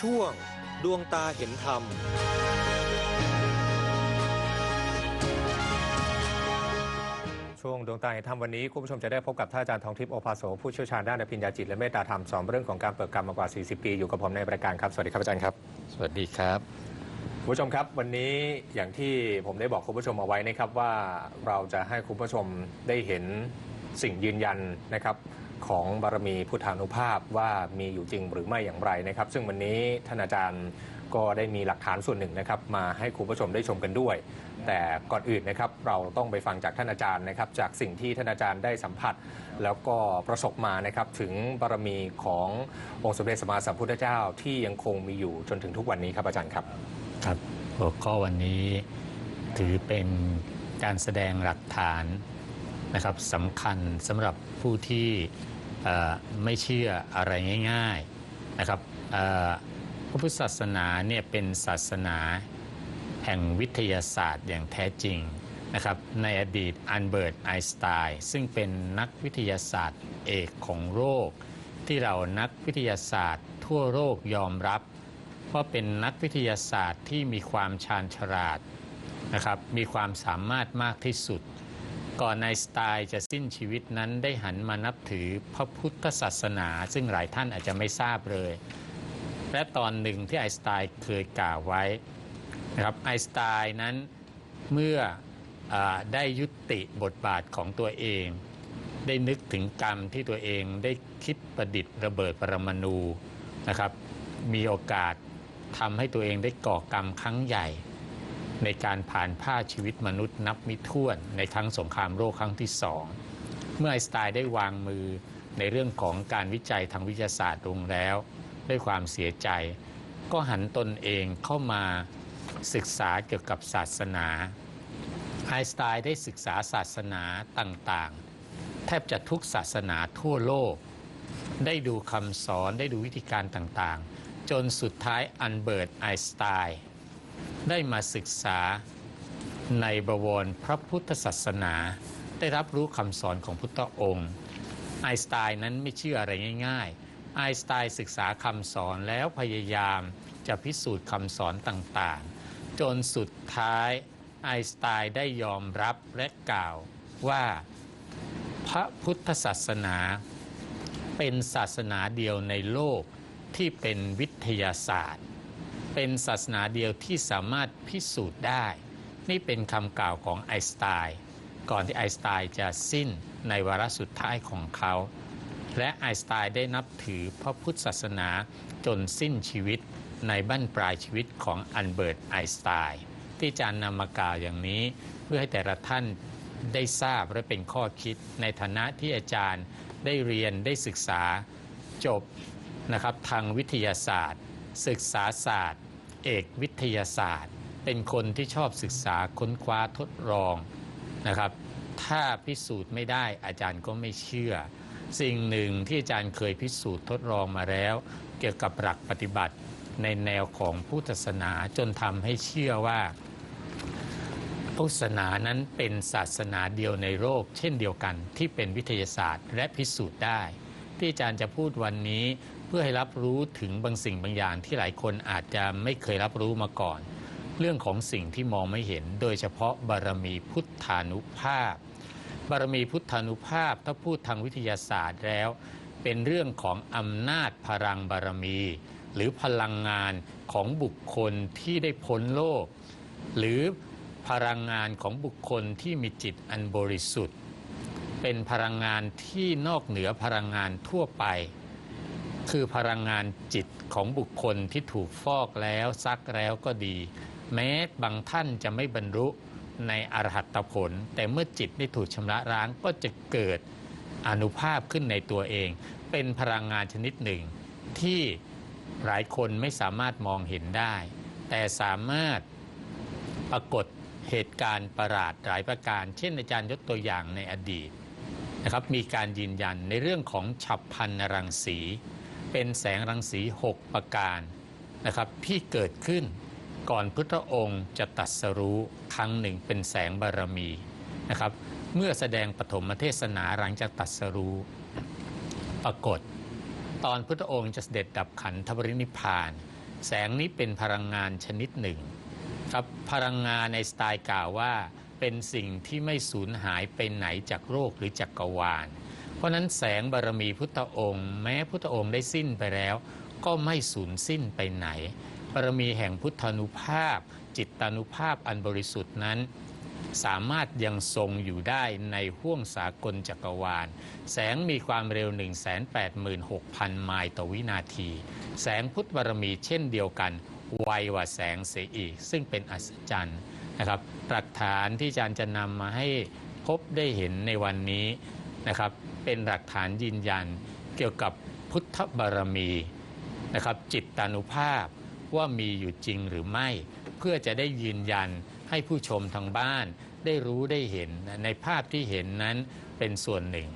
ช่วง ดวงตาเห็นธรรม ช่วงดวงตาเห็นธรรมวันนี้คุณผู้ชมจะได้พบกับท่านอาจารย์ทองทิพย์โอภาโสผู้เชี่ยวชาญด้านอภิญญาจิตและเมตตาธรรมสอนเรื่องของการเปิดกรรมมากว่า 40 ปี อยู่กับผมในรายการครับ สวัสดีครับอาจารย์ครับ สวัสดีครับคุณผู้ชมครับวันนี้อย่างที่ผมได้บอกคุณผู้ชมเอาไว้นะครับว่าเราจะให้คุณผู้ชมได้เห็นสิ่งยืนยันนะครับ ของบารมีพุทธานุภาพว่ามีอยู่จริงหรือไม่อย่างไรนะครับ ซึ่งวันนี้ท่านอาจารย์ก็ได้มีหลักฐานส่วนหนึ่งนะครับ มาให้คุณผู้ชมได้ชมกันด้วย แต่ก่อนอื่นนะครับเราต้องไปฟังจากท่านอาจารย์นะครับ จากสิ่งที่ท่านอาจารย์ได้สัมผัส แล้วก็ประสบมานะครับถึงบารมีขององค์สมเด็จสมมาสัมพุทธเจ้าที่ยังคงมีอยู่จนถึงทุกวันนี้ครับอาจารย์ครับครับหัวข้อวันนี้ถือเป็นการแสดงหลักฐานนะครับสำคัญสำหรับผู้ที่ ไม่เชื่ออะไรง่ายๆนะครับเพระพุทธศาสนาเนี่ยเป็นศาสนาแห่งวิทยาศาสตร์อย่างแท้จริงนะครับในอดีตอันเบิร์ตไอน์สไตน์ซึ่งเป็นนักวิทยาศาสตร์เอกของโลกที่เรานักวิทยาศาสตร์ทั่วโลกยอมรับ ว่าเป็นนักวิทยาศาสตร์ที่มีความชาญฉลาดนะครับมีความสามารถมากที่สุด ก่อนไอน์สไตล์จะสิ้นชีวิตนั้นได้หันมานับถือพระพุทธศาสนา ซึ่งหลายท่านอาจจะไม่ทราบเลย และตอนหนึ่งที่ไอสไตน์เคยกล่าวไว้นะครับไอสไตน์นั้นเมื่ออได้ยุติบทบาทของตัวเอง ได้นึกถึงกรรมที่ตัวเองได้คิดประดิษฐ์ระเบิดปรมาณูนะครับมีโอกาสทำให้ตัวเองได้ก่อกรรมครั้งใหญ่ ในการผ่านผ้าชีวิตมนุษย์นับมิถ้วนในครั้งสงครามโลกครั้งที่สองเมื่อไอสไตน์ได้วางมือในเรื่องของการวิจัยทางวิทยาศาสตร์ลงแล้ว ด้วยความเสียใจ ก็หันตนเองเข้ามาศึกษาเกี่ยวกับศาสนาไอสไตน์ได้ศึกษาศาสนาต่างๆ แทบจะทุกศาสนาทั่วโลก ได้ดูคำสอนได้ดูวิธีการต่างๆ จนสุดท้ายอันเบิร์ตไอสไตน์ ได้มาศึกษาในบวรพระพุทธศาสนา ได้รับรู้คำสอนของพุทธองค์ไอน์สไตน์นั้นไม่เชื่ออะไรง่าย ๆ ไอน์สไตน์ศึกษาคำสอนแล้วพยายามจะพิสูจน์คำสอนต่างๆ จนสุดท้ายไอน์สไตน์ได้ยอมรับและกล่าวว่าพระพุทธศาสนา เป็นศาสนาเดียวในโลกที่เป็นวิทยาศาสตร์ เป็นศาสนาเดียวที่สามารถพิสูจน์ได้ นี่เป็นคำกล่าวของไอน์สไตน์ก่อนที่ไอน์สไตน์จะสิ้นในวาระสุดท้ายของเขา และไอน์สไตน์ได้นับถือพระพุทธศาสนาจนสิ้นชีวิตในบั้นปลายชีวิตของอันเบิร์ตไอน์สไตน์ที่อาจารย์นำมากล่าวอย่างนี้ เพื่อให้แต่ละท่านได้ทราบและเป็นข้อคิดในฐานะที่อาจารย์ได้เรียนได้ศึกษาจบนะครับทางวิทยาศาสตร์ ศึกษาศาสตร์ เอกวิทยาศาสตร์ เป็นคนที่ชอบศึกษาค้นคว้าทดลองนะครับ ถ้าพิสูจน์ไม่ได้อาจารย์ก็ไม่เชื่อ สิ่งหนึ่งที่อาจารย์เคยพิสูจน์ทดลองมาแล้ว เกี่ยวกับหลักปฏิบัติในแนวของพุทธศาสนาจนทำให้เชื่อว่าพุทธศาสนานั้นเป็นศาสนาเดียวในโลกเช่นเดียวกันที่เป็นวิทยาศาสตร์และพิสูจน์ได้ ที่อาจารย์จะพูดวันนี้ พื่อให้รับรู้ถึงบางสิ่งบางอย่างที่หลายคนอาจจะไม่เคยรับรู้มาก่อน เรื่องของสิ่งที่มองไม่เห็น โดยเฉพาะบารมีพุทธานุภาพ บารมีพุทธานุภาพถ้าพูดทางวิทยาศาสตร์แล้ว เป็นเรื่องของอำนาจพลังบารมี หรือพลังงานของบุคคลที่ได้พ้นโลก หรือพลังงานของบุคคลที่มีจิตอันบริสุทธิ์ เป็นพลังงานที่นอกเหนือพลังงานทั่วไป คือพลังงานจิตของบุคคลที่ถูกฟอกแล้วซักแล้วก็ดี แม้บางท่านจะไม่บรรลุในอรหัตผล แต่เมื่อจิตได้ถูกชำระล้างก็จะเกิดอนุภาพขึ้นในตัวเอง เป็นพลังงานชนิดหนึ่ง ที่หลายคนไม่สามารถมองเห็นได้ แต่สามารถปรากฏเหตุการณ์ประหลาดหลายประการ เช่นอาจารย์ยกตัวอย่างในอดีตนะครับมีการยืนยันในเรื่องของฉับพันรังสี เป็นแสงรังสี 6 ประการนะครับที่เกิดขึ้นก่อนพุทธองค์จะตรัสรู้ครั้งหนึ่งเป็นแสงบารมีนะครับเมื่อแสดงปฐมเทศนาหลังจากตรัสรู้ปรากฏ ตอนพุทธองค์จะเสด็จดับขันธปรินิพาน แสงนี้เป็นพลังงานชนิดหนึ่งครับพลังงานในสไตล์กล่าวว่า เป็นสิ่งที่ไม่สูญหายไปไหนจากโลกหรือจักรวาล ราะนั้นแสงบารมีพุทธองค์ แม้พุทธองค์ได้สิ้นไปแล้ว ก็ไม่สูญสิ้นไปไหน บารมีแห่งพุทธานุภาพ จิตตานุภาพอันบริสุทธิ์นั้น สามารถยังทรงอยู่ได้ในห้วงสากลจักรวาล แสงมีความเร็ว 186,000 ไมล์ต่อวินาที แสงพุทธบารมีเช่นเดียวกันไวกว่าแสงเสียอีก ซึ่งเป็นอัศจรรย์นะครับหลักฐานที่อาจารย์จะนำมาให้พบได้เห็นในวันนี้ นะครับ เป็นหลักฐานยืนยันเกี่ยวกับพุทธบารมีนะครับ จิตตานุภาพว่ามีอยู่จริงหรือไม่ เพื่อจะได้ยืนยันให้ผู้ชมทางบ้านได้รู้ได้เห็นในภาพที่เห็นนั้นเป็นส่วนหนึ่ง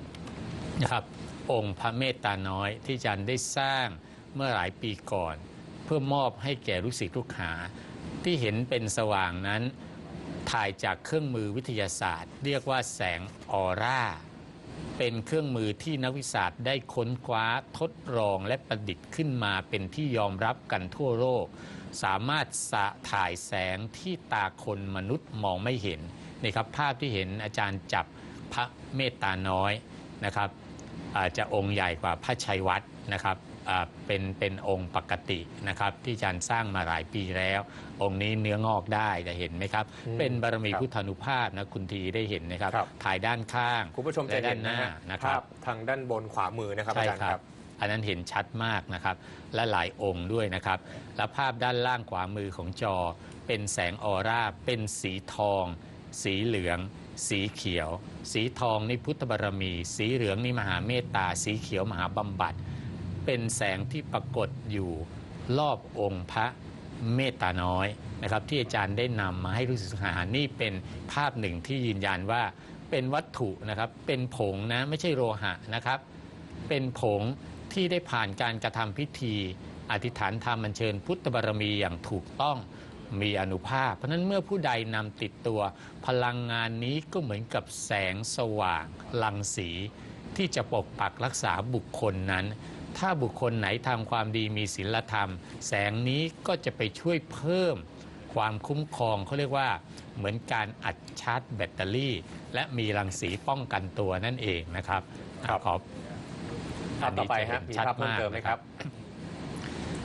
นะครับ องค์พระเมตตาน้อยที่อาจารย์ได้สร้างเมื่อหลายปีก่อน เพื่อมอบให้แก่ลูกศิษย์ลูกหา ที่เห็นเป็นสว่างนั้น ถ่ายจากเครื่องมือวิทยาศาสตร์ เรียกว่าแสงออร่า เป็นเครื่องมือที่นักวิชาศาสตร์ได้ค้นคว้าทดลองและประดิษฐ์ขึ้นมาเป็นที่ยอมรับกันทั่วโลก สามารถสะถ่ายแสงที่ตาคนมนุษย์มองไม่เห็นนี่ครับภาพที่เห็นอาจารย์จับพระเมตตาน้อยนะครับอาจจะองค์ใหญ่กว่าพระชัยวัฒน์นะครับ เป็นเป็นองค์ปกตินะครับที่อาจารย์สร้างมาหลายปีแล้ว องค์นี้เนื้องอกได้จะเห็นไหมครับอืมเป็นบารมีครับพุทธานุภาพนะคุณทีได้เห็นนะครับครับถ่ายด้านข้างคุณผู้ชมจะและเห็ด้านนหนะน้าฮะนะครัภาบพทางด้านบนขวามือนะครับอาใช่จารย์คครัรับบอันนั้นเห็นชัดมากนะครับ และหลายองค์ด้วยนะครับ และภาพด้านล่างขวามือของจอ เป็นแสงออร่า เป็นสีทอง สีเหลือง สีเขียว สีทองนี่พุทธบารมี สีเหลืองนี่มหาเมตตา สีเขียวมหาบำบัด เป็นแสงที่ปรากฏอยู่รอบองค์พระเมตตาน้อยนะครับ ที่อาจารย์ได้นำมาให้รู้สึกหานี่เป็นภาพหนึ่งที่ยืนยันว่าเป็นวัตถุนะครับ เป็นผงนะไม่ใช่โลหะนะครับ เป็นผงที่ได้ผ่านการกระทำพิธี อธิษฐานธรรมอัญเชิญพุทธบารมีอย่างถูกต้องมีอนุภาพ เพราะนั้นเมื่อผู้ใดนำติดตัว พลังงานนี้ก็เหมือนกับแสงสว่าง ลังสี ที่จะปกปักรักษาบุคคลนั้น ถ้าบุคคลไหนทำความดีมีศีลธรรม แสงนี้ก็จะไปช่วยเพิ่มความคุ้มครองเขาเรียกว่าเหมือนการอัดชาร์จแบตเตอรี่ และมีรังสีป้องกันตัวนั่นเองนะครับครับขอภาพต่อไปฮะมีภาพเพิ่มเติมไหมครับ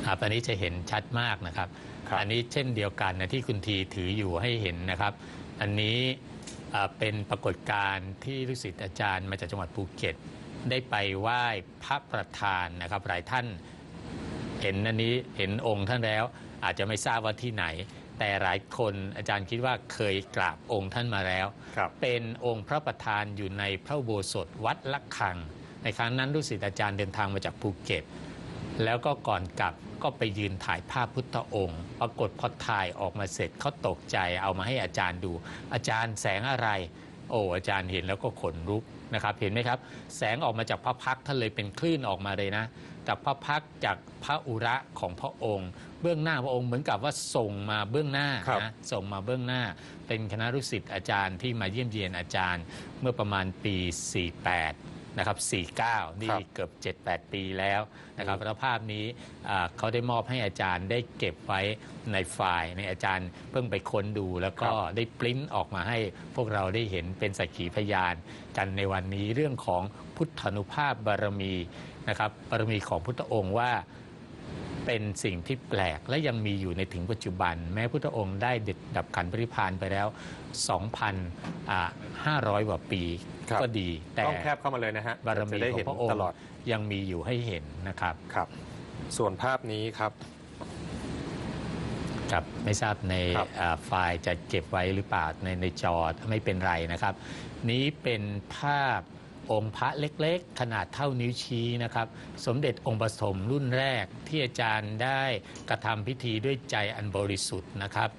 ครับอันนี้จะเห็นชัดมากนะครับครับ อันนี้เช่นเดียวกันนะที่คุณทีถืออยู่ให้เห็นนะครับ อันนี้อ่าเป็นปรากฏการณ์ที่ลูกศิษย์อาจารย์มาจากจังหวัดภูเก็ต ได้ไปไหว้พระประธานนะครับ หลายท่านเห็นอันนี้เห็นองค์ท่านแล้ว อาจจะไม่ทราบว่าที่ไหน แต่หลายคนอาจารย์คิดว่าเคยกราบองค์ท่านมาแล้ว ครับ เป็นองค์พระประธานอยู่ในพระอุโบสถวัดละคัง ในครั้งนั้นลูกศิษย์อาจารย์เดินทางมาจากภูเก็ต แล้วก็ก่อนกลับก็ไปยืนถ่ายภาพพุทธองค์ ปรากฏพอถ่ายออกมาเสร็จเขาตกใจเอามาให้อาจารย์ดู อาจารย์แสงอะไร โอ้อาจารย์เห็นแล้วก็ขนลุก นะครับเห็นไหมครับ แสงออกมาจากพระพักตร์ท่านเลยเป็นคลื่นออกมาเลยนะจากพระพักตร์จากพระอุระของพระองค์ เบื้องหน้าพระองค์เหมือนกับว่าส่งมาเบื้องหน้าครับ นะส่งมาเบื้องหน้า เป็นคณะลูกศิษย์อาจารย์ที่มาเยี่ยมเยียนอาจารย์เมื่อประมาณปี 48 นะครับ 49 นี่ครับเกือบ 7-8 ปีแล้วนะครับอืมแล้วภาพนี้อ่าเขาได้มอบให้อาจารย์ได้เก็บไว้ในไฟล์ในอาจารย์เพิ่งไปค้นดู แล้วก็ได้ปริ้นออกมาให้พวกเราได้เห็นเป็นสักขีพยาน กันในวันนี้เรื่องของพุทธานุภาพบารมีนะครับบารมีของพุทธองค์ว่า เป็นสิ่งที่แปลกและยังมีอยู่ในถึงปัจจุบัน แม้พุทธองค์ได้เด็ดดับขันธปริพานไปแล้ว 2,500 กว่าปีครับก็ดี แต่ต้องแคบเข้ามาเลยนะฮะบารมีจะได้ขอเห็นงพระองค์ตลอดยังมีอยู่ให้เห็นนะครับครับ ส่วนภาพนี้ครับครับไม่ทราบในครับอ่าไฟล์จะเก็บไว้หรือเปล่าในในจอไม่เป็นไรนะครับ นี้เป็นภาพ องค์พระเล็กๆ ขนาดเท่านิ้วชี้นะครับ สมเด็จองค์ปฐมรุ่นแรกที่อาจารย์ได้กระทำพิธีด้วยใจอันบริสุทธิ์นะครับ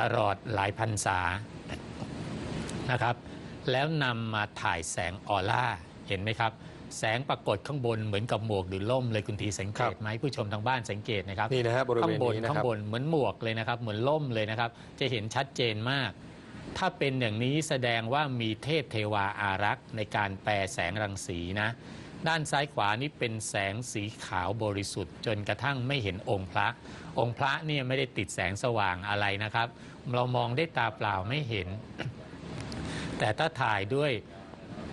ตลอดหลายพรรษานะครับ แล้วนำมาถ่ายแสงออร่าเห็นไหมครับ แสงปรากฏข้างบนเหมือนกับหมวกหรือล่มเลยคุณทีสังเกตไหมผู้ชมทางบ้านสังเกตนะครับนี่นะฮะบริเวข้าณงบนนี้นะข้าครังบบนเหมือนหมวกเลยนะครับ เหมือนล่มเลยนะครับ จะเห็นชัดเจนมาก ถ้าเป็นอย่างนี้แสดงว่ามีเทพเทวาอารักษ์ในการแปลแสงรังสีนะ ด้านซ้ายขวานี่เป็นแสงสีขาวบริสุทธิ์ จนกระทั่งไม่เห็นองค์พระ องค์พระเนี่ยไม่ได้ติดแสงสว่างอะไรนะครับ เรามองได้ตาเปล่าไม่เห็น แต่ถ้าถ่ายด้วย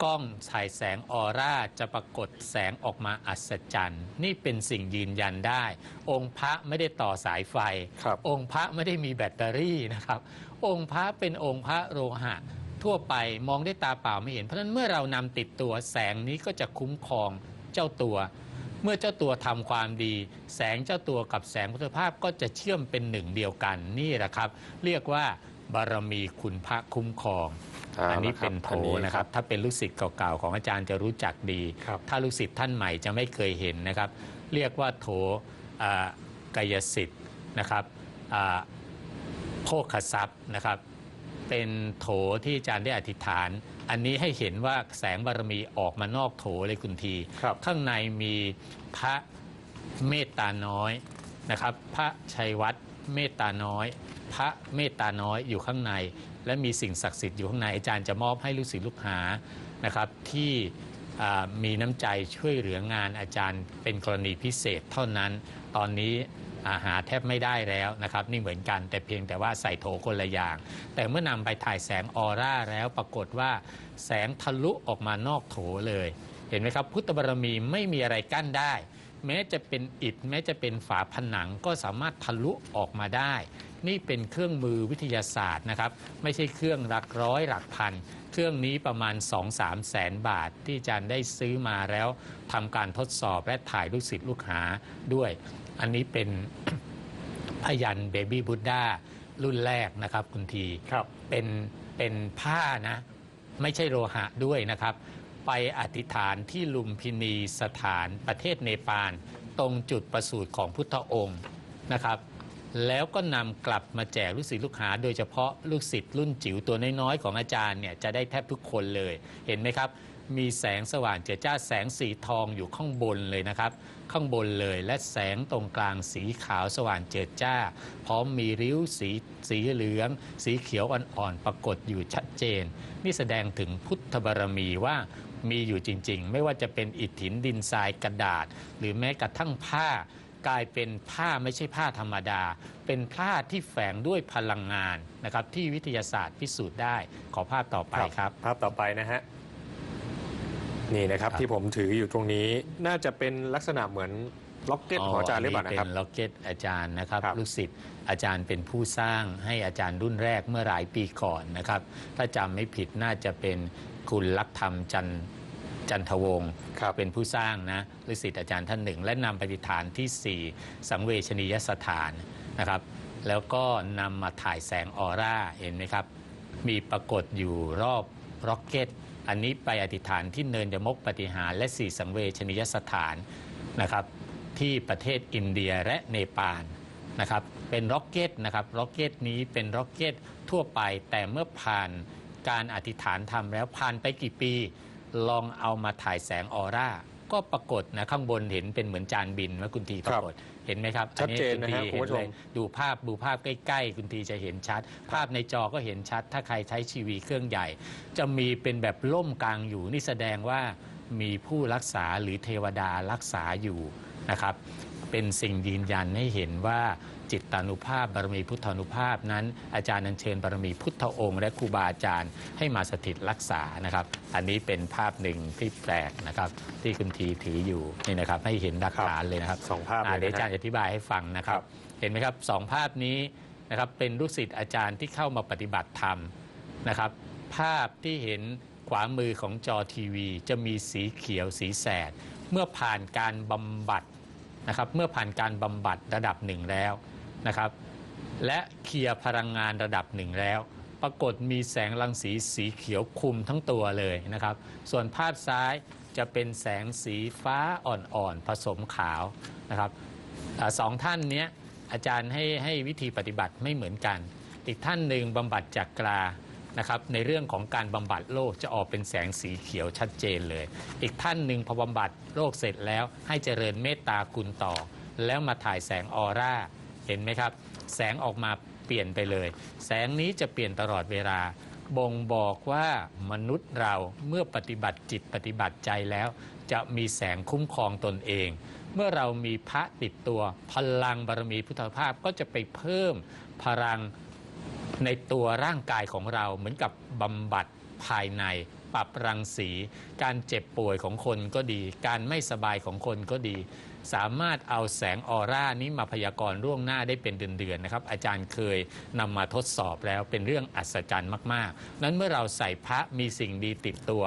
กล้องฉายแสงออร่าจะปรากฏแสงออกมาอัศจรรย์ นี่เป็นสิ่งยืนยันได้ องค์พระไม่ได้ต่อสายไฟ ครับ องค์พระไม่ได้มีแบตเตอรี่นะครับ องค์พระเป็นองค์พระโลหะ ทั่วไปมองด้วยตาเปล่าไม่เห็น เพราะฉะนั้นเมื่อเรานำติดตัวแสงนี้ก็จะคุ้มครองเจ้าตัว เมื่อเจ้าตัวทำความดี แสงเจ้าตัวกับแสงพุทธภาพก็จะเชื่อมเป็นหนึ่งเดียวกันนี่แหละครับ เรียกว่าบารมีคุณพระคุ้มครอง อันนี้เป็นโถนะครับ ถ้าเป็นลูกศิษย์เก่าๆของอาจารย์จะรู้จักดีครับถ้าลูกศิษย์ท่านใหม่จะไม่เคยเห็นนะครับ เรียกว่าโถอ่ากายสิทธิ์นะครับอ่าโภคทรัพย์นะครับ เป็นโถที่อาจารย์ได้อธิษฐาน อันนี้ให้เห็นว่าแสงบารมีออกมานอกโถเลยคุณทีครับข้างในมีพระเมตตาน้อยนะครับ พระชัยวัฒน์เมตตาน้อย พระเมตตาน้อยอยู่ข้างใน และมีสิ่งศักดิ์สิทธิ์อยู่ข้างในอาจารย์จะมอบให้ลูกศิษย์ลูกหานะครับที่มีน้ำใจช่วยเหลืองานอาจารย์เป็นกรณีพิเศษเท่านั้น ตอนนี้อาหาแทบไม่ได้แล้วนะครับนี่เหมือนกันแต่เพียงแต่ว่าใส่โถคนละอย่าง แต่เมื่อนำไปถ่ายแสงออร่าแล้วปรากฏว่าแสงทะลุออกมานอกโถเลย เห็นไหมครับ พุทธบารมีไม่มีอะไรกั้นได้ แม้จะเป็นอิฐแม้จะเป็นฝาผนังก็สามารถทะลุออกมาได้ นี่เป็นเครื่องมือวิทยาศาสตร์นะครับไม่ใช่เครื่องหลักร้อยหลักพัน เครื่องนี้ประมาณ 2-3 แสนบาท ที่อาจารย์ได้ซื้อมาแล้วทำการทดสอบและถ่ายลูกศิษย์ลูกหาด้วย อันนี้เป็นพยันเบบี้บุ d ดารุ่นแรกนะครับคุณทีครับเป็นเป็นผ้านะ ไม่ใช่โลหะด้วยนะครับ ไปอธิษฐานที่ลุมพินีสถานประเทศเนปาลตรงจุดประสูติของพุทธองค์นะครับ แล้วก็นำกลับมาแจกลูกศิษย์ลูกหา โดยเฉพาะลูกศิษย์รุ่นจิ๋วตัวน้อยๆของอาจารย์เนี่ยจะได้แทบทุกคนเลย เห็นไหมครับ มีแสงสว่างเจิดจ้าแสงสีทองอยู่ข้างบนเลยนะครับ ข้างบนเลยและแสงตรงกลางสีขาวสว่างเจิดจ้า พร้อมมีริ้วสีสีเหลือง สีเขียวอ่อนๆปรากฏอยู่ชัดเจน นี่แสดงถึงพุทธบารมีว่ามีอยู่จริง ๆ ไม่ว่าจะเป็นอิฐหินดินทรายกระดาษ หรือแม้กระทั่งผ้า กลายเป็นผ้าไม่ใช่ผ้าธรรมดา เป็นผ้าที่แฝงด้วยพลังงานนะครับที่วิทยาศาสตร์พิสูจน์ได้ ขอภาพต่อไปครับ ภาพต่อไปนะฮะนี่นะครับครับที่ผมถืออยู่ตรงนี้น่าจะเป็นลักษณะเหมือนล็อกเก็ตของอาจารย์หรือเปล่านะครับเป็นล็อกเก็ตอาจารย์นะครับครับลูกศิษย์อาจารย์เป็นผู้สร้างให้อาจารย์รุ่นแรกเมื่อหลายปีก่อนนะครับ ถ้าจำไม่ผิดน่าจะเป็นคุณลักษณ์ธรรมจัน จันทวงศ์ครับเป็นผู้สร้างนะลูกศิษย์อาจารย์ท่านหนึ่ง และนำปฏิฐานที่ 4 สังเวชนียสถานนะครับแล้วก็นำมาถ่ายแสงออร่าเห็นไหมครับ มีปรากฏอยู่รอบร็อกเก็ต อันนี้ไปอธิษฐานที่เนินยมกปฏิหารและสี่สังเวชนียสถานนะครับที่ประเทศอินเดียและเนปาลนะครับเป็นร็อกเก็ตนะครับร็อกเก็ตนี้เป็นร็อกเก็ตทั่วไปแต่เมื่อผ่านการอธิษฐานทำแล้วผ่านไปกี่ปี ลองเอามาถ่ายแสงออร่าก็ปรากฏนะข้างบนเห็นเป็นเหมือนจานบินว่าคุณทีปรากฏเห็นไหมครับชัดเจนนะฮะอัคุณผู้ชมเห็นเลยดูภาพดูภาพใกล้ๆ คุณทีจะเห็นชัด ภาพในจอก็เห็นชัด ถ้าใครใช้ชีวีเครื่องใหญ่ จะมีเป็นแบบล่มกลางอยู่นี่แสดงว่ามีผู้รักษาหรือเทวดารักษาอยู่นะครับ เป็นสิ่งยืนยันให้เห็นว่าจิตตานุภาพบารมีพุทธานุภาพนั้น อาจารย์อัญเชิญบารมีพุทธองค์ และครูบาอาจารย์ให้มาสถิตรักษานะครับ อันนี้เป็นภาพหนึ่งที่แปลกนะครับ ที่คุณทีถืออยู่นี่นะครับให้เห็นหลักฐานเลยนะครับสองภาพอ่าเลยเดี๋ยวนะอาจารฮะย์จะอธิบายให้ฟังนะครัครับบเห็นไหมครับสองภาพนี้นะครับเป็นลูกศิษย์อาจารย์ที่เข้ามาปฏิบัติธรรมนะครับ ภาพที่เห็นขวามือของจอทีวี จะมีสีเขียวสีแสด เมื่อผ่านการบำบัด นะครับเมื่อผ่านการบำบัดระดับหนึ่งแล้วนะครับและเคลียร์พลังงานระดับหนึ่งแล้ว ปรากฏมีแสงรังสีสีเขียวคุมทั้งตัวเลยนะครับ ส่วนภาพซ้ายจะเป็นแสงสีฟ้าอ่อนๆผสมขาวนะครับอสองท่านนี้อาจารย์ให้ให้วิธีปฏิบัติไม่เหมือนกัน อีกท่านหนึ่งบำบัดจากกรา นะครับในเรื่องของการบำบัดโรคจะออกเป็นแสงสีเขียวชัดเจนเลย อีกท่านหนึ่งพอบำบัดโรคเสร็จแล้วให้เจริญเมตตาคุณต่อ แล้วมาถ่ายแสงออร่าเห็นไหมครับ แสงออกมาเปลี่ยนไปเลย แสงนี้จะเปลี่ยนตลอดเวลาบ่งบอกว่ามนุษย์เราเมื่อปฏิบัติจิตปฏิบัติใจแล้ว จะมีแสงคุ้มครองตนเอง เมื่อเรามีพระติดตัวพลังบารมีพุทธภาพก็จะไปเพิ่มพลัง ในตัวร่างกายของเราเหมือนกับบำบัดภายใน ปรับรังสี การเจ็บป่วยของคนก็ดี การไม่สบายของคนก็ดี สามารถเอาแสงออร่านี้มาพยากรณ์ล่วงหน้าได้เป็นเดือนๆนะครับ อาจารย์เคยนำมาทดสอบแล้วเป็นเรื่องอัศจรรย์มากๆ นั้นเมื่อเราใส่พระมีสิ่งดีติดตัว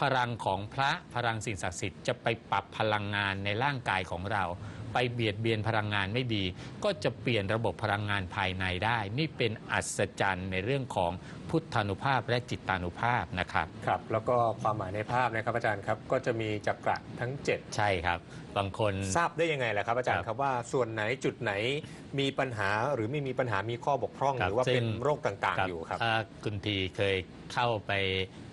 พลังของพระพลังสิ่งศักดิ์สิทธิ์จะไปปรับพลังงานในร่างกายของเรา ไปเบียดเบียนพลังงานไม่ดี ก็จะเปลี่ยนระบบพลังงานภายในได้ นี่เป็นอัศจรรย์ในเรื่องของพุทธานุภาพและจิตตานุภาพนะครับครับแล้วก็ความหมายในภาพนะครับอาจารย์ครับก็จะมีจักระทั้ง 7 ใช่ครับ บางคนทราบได้ยังไงล่ะครับ อาจารครัย์บครับว่าส่วนไหนจุดไหนมีปัญหาหรือไม่มีปัญหามีข้อบกพร่องครัหบรือว่าซึ่งเป็นโรคต่างๆอยู่ครับถ้าคุณทีเคยเข้าไปอ่า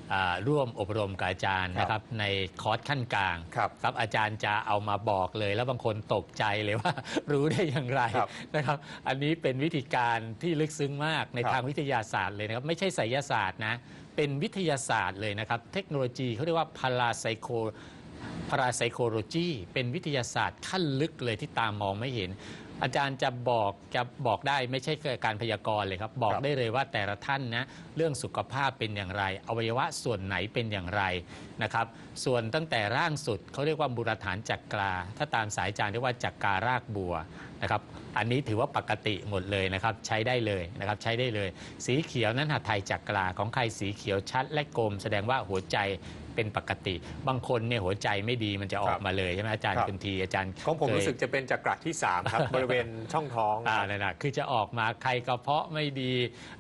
ร่วมอบรมกับอาจารย์ครับนะครับในคอร์สขั้นกลางครับครับอาจารย์จะเอามาบอกเลย แล้วบางคนตกใจเลยว่า รู้ได้อย่างไรครับนะครับ อันนี้เป็นวิธีการที่ลึกซึ้งมากในครับทางวิทยาศาสตร์เลยนะครับ ไม่ใช่ไสยศาสตร์นะ เป็นวิทยาศาสตร์เลยนะครับ เทคโนโลยีเขาเรียกว่าพาราไซโคพาราไซโคโลจีเป็นวิทยาศาสตร์ขั้นลึกเลยที่ตามมองไม่เห็น อาจารย์จะบอกจะบอกได้ไม่ใช่แค่การพยากรณ์เลยครับ บอกครับได้เลยว่าแต่ละท่านนะเรื่องสุขภาพเป็นอย่างไร อวัยวะส่วนไหนเป็นอย่างไรนะครับ ส่วนตั้งแต่ร่างสุดเขาเรียกว่าบุรฐานจักราถ้าตามสายอาจารย์เรียกว่าจักการากบัวนะครับ อันนี้ถือว่าปกติหมดเลยนะครับ ใช้ได้เลยนะครับใช้ได้เลย สีเขียวนั้นหัดไทยจักราของใครสีเขียวชัดและกลม แสดงว่าหัวใจ เป็นปกติ บางคนเนี่ยหัวใจไม่ดีมันจะออครักบมาเลยใช่ไหมอาจารย์ครับคุณทีอาจารย์ของผมเคยรู้สึกจะเป็นจักระที่ 3 ครับ บริเวณช่องท้องอ่าครับนั่นนะคือจะออกมาใครกระเพาะไม่ดี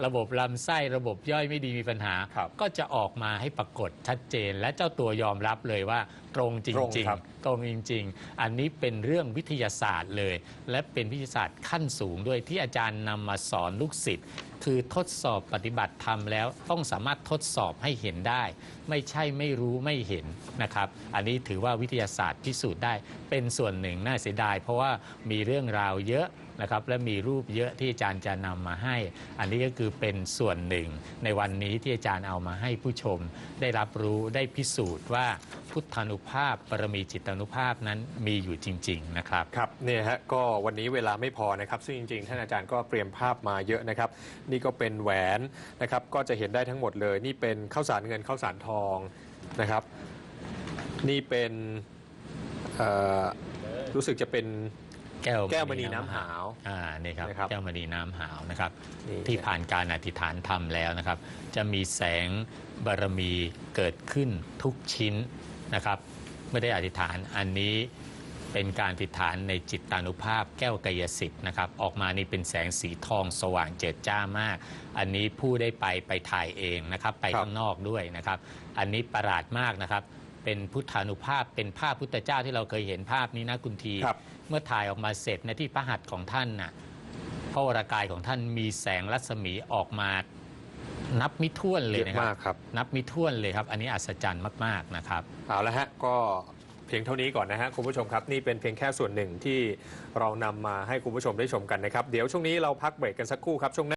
ระบบลำไส้ระบบย่อยไม่ดีมีปัญหาครับก็จะออกมาให้ปรากฏชัดเจน และเจ้าตัวยอมรับเลยว่าตรงจตรงริงครับๆตรงจริง ๆ อันนี้เป็นเรื่องวิทยาศาสตร์เลย และเป็นวิทยาศาสตร์ขั้นสูงด้วยที่อาจารย์นำมาสอนลูกศิษย์คือทดสอบปฏิบัติธรรมแล้วต้องสามารถทดสอบให้เห็นได้ ไม่ใช่ไม่รู้ไม่เห็นนะครับ อันนี้ถือว่าวิทยาศาสตร์พิสูจน์ได้เป็นส่วนหนึ่งน่าเสียดาย เพราะว่ามีเรื่องราวเยอะ นะครับและมีรูปเยอะที่อาจารย์จะนำมาให้ อันนี้ก็คือเป็นส่วนหนึ่ง ในวันนี้ที่อาจารย์เอามาให้ผู้ชม ได้รับรู้ได้พิสูจน์ว่าพุทธานุภาพปรมีจิตานุภาพนั้นมีอยู่จริง ๆ นะครับครับเนี่ยฮะก็วันนี้เวลาไม่พอนะครับ ซึ่งจริงๆ ท่านอาจารย์ก็เตรียมภาพมาเยอะนะครับ นี่ก็เป็นแหวนนะครับก็จะเห็นได้ทั้งหมดเลย นี่เป็นข้าวสารเงินข้าวสารทองนะครับ นี่เป็นรู้สึกจะเป็น แก้วแก้วมณีน้ำหาวอ่านี่ครับนะครับแก้วมณีน้ำหาวนะครับ นี่ ที่ผ่านการอธิษฐานทำแล้วนะครับ จะมีแสงบารมีเกิดขึ้นทุกชิ้นนะครับไม่ได้อธิษฐานอันนี้เป็นการอธิษฐานในจิตตานุภาพแก้วกายสิทธิ์นะครับ ออกมานี่เป็นแสงสีทองสว่างเจิดจ้ามาก อันนี้ผู้ได้ไปไปถ่ายเองนะครับ ไปครับ ข้างนอกด้วยนะครับ อันนี้ประหลาดมากนะครับ เป็นพุทธานุภาพ เป็นภาพพุทธเจ้าที่เราเคยเห็นภาพนี้นะคุณที ครับเมื่อถ่ายออกมาเสร็จในะที่พระหัตถ์ของท่านน่ะพระวรากายของท่านมีแสงรัศมีออกมานับมิถ้วนเลยเยอะนะคมารักบครับ นับมิถ้วนเลยครับ อันนี้อัศจรรย์มากๆนะครับ เอาละฮะก็เพียงเท่านี้ก่อนนะฮะคุณผู้ชมครับ นี่เป็นเพียงแค่ส่วนหนึ่งที่เรานำมาให้คุณผู้ชมได้ชมกันนะครับ เดี๋ยวช่วงนี้เราพักเบรกกันสักครู่ครับช่วงหน้า